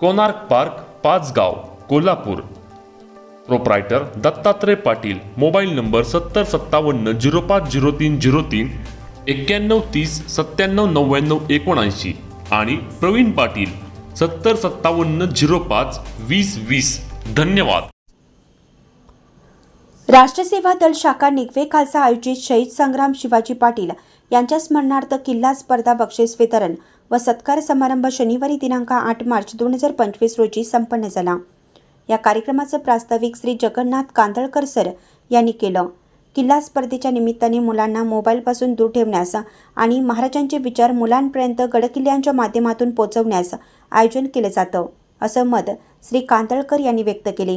Konark park Pachgaon Kolhapur. Proprietor Dattatray Patil mobile number सत्तर सत्तावन्न zero पाच zero तीन झिरो तीन एक्क्याण्णव तीस सत्त्याण्णव नव्याण्णव एकोणऐंशी आणि प्रवीण पाटील सत्तर सत्तावन्न झिरो पाच वीस वीस. धन्यवाद. राष्ट्रसेवा दल शाखा निगवे खालसा आयोजित शहीद संग्राम शिवाजी पाटील यांच्या स्मरणार्थ किल्ला स्पर्धा बक्षीस वितरण व सत्कार समारंभ शनिवारी दिनांक आठ मार्च दोन हजार पंचवीस रोजी संपन्न झाला. या कार्यक्रमाचं प्रास्ताविक श्री जगन्नाथ कांदळकर सर यांनी केलं. किल्ला स्पर्धेच्या निमित्ताने मुलांना मोबाईलपासून दूर ठेवण्यास आणि महाराजांचे विचार मुलांपर्यंत गडकिल्ल्यांच्या माध्यमातून पोहोचवण्यास आयोजन केलं जातं असं मत श्री कांदळकर यांनी व्यक्त केले.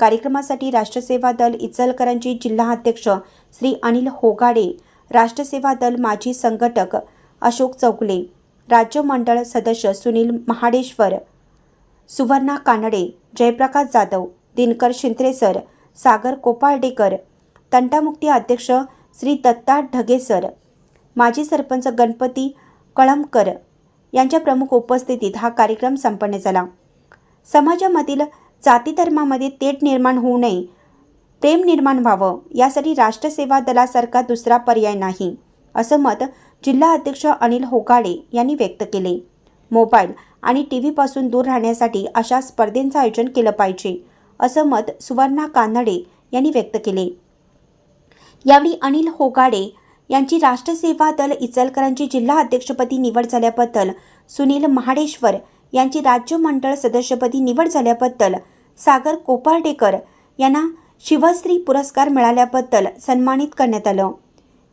कार्यक्रमासाठी राष्ट्रसेवा दल इचलकरांचे जिल्हा अध्यक्ष श्री अनिल होगाडे राष्ट्रसेवा दल माजी संघटक अशोक चौगले राज्य मंडळ सदस्य सुनील महाडेश्वर सुवर्णा कानडे जयप्रकाश जाधव दिनकर शिंत्रेसर सागर कोपाळडेकर तंटामुक्ती अध्यक्ष श्री दत्ता ढगे सर माजी सरपंच गणपती कळमकर यांच्या प्रमुख उपस्थितीत हा कार्यक्रम संपन्न झाला. समाजामधील जाती धर्मामध्ये तेट निर्माण होऊ नये प्रेम निर्माण व्हावं यासाठी राष्ट्रसेवा दलासारखा दुसरा पर्याय नाही. असं मत जिल्हा अध्यक्ष अनिल होगाडे यांनी व्यक्त केले. मोबाईल आणि टी व्हीपासून दूर राहण्यासाठी अशा स्पर्धेंचं आयोजन केलं पाहिजे असं मत सुवर्णा कानडे यांनी व्यक्त केले. यावेळी अनिल होगाडे यांची राष्ट्रसेवा दल इचलकरांची जिल्हा अध्यक्षपदी निवड झाल्याबद्दल सुनील महाडेश्वर यांची राज्य मंडळ सदस्यपदी निवड झाल्याबद्दल सागर कोपार्डेकर यांना शिवश्री पुरस्कार मिळाल्याबद्दल सन्मानित करण्यात आलं.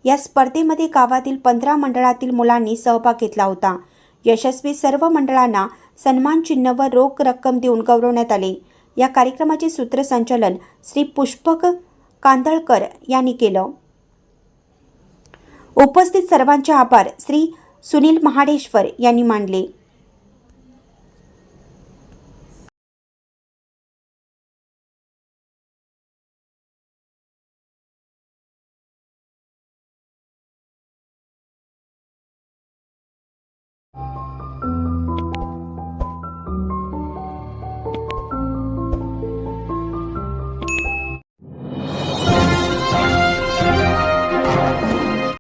या स्पर्धेमध्ये गावातील पंधरा मंडळातील मुलांनी सहभाग घेतला होता. यशस्वी सर्व मंडळांना सन्मान चिन्ह व रोख रक्कम देऊन गौरवण्यात आले. या कार्यक्रमाचे सूत्रसंचालन श्री पुष्पक कांदळकर यांनी केलं. उपस्थित सर्वांचे आभार श्री सुनील महाडेश्वर यांनी मानले.